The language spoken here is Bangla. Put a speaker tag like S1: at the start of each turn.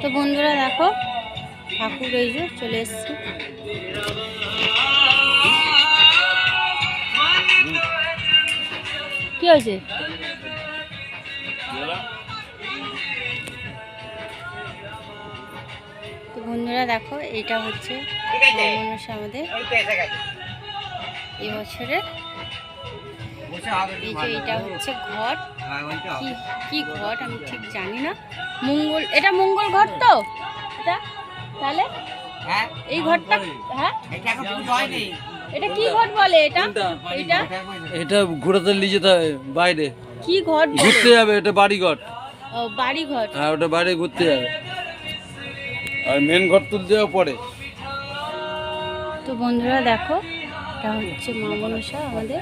S1: তো বন্ধুরা দেখো ঠাকুর এই যে চলে এসছে। কি হয়েছে? তো বন্ধুরা দেখো এটা হচ্ছে আমাদের। এবছরের এই যে এটা হচ্ছে ঘট। কি ঘট আমি ঠিক জানি না। মঙ্গল এটা মঙ্গল ঘট তো? এটা? তাহলে? এই ঘরটা হ্যাঁ? এটা কি ঘট বলে এটা? এটা?
S2: এটা ঘোরাতে নিয়ে যেতে হবে বাইরে।
S1: কি ঘট বলে?
S2: ঘুরতে যাবে এটা বাড়ি ঘর
S1: ও বাড়ি ঘট।
S2: হ্যাঁ ওটা বাইরে ঘুরতে যাবে। আর মেন ঘর তুলতে পরে।
S1: তো বন্ধুরা দেখো এটা হচ্ছে মা মনসা আমাদের।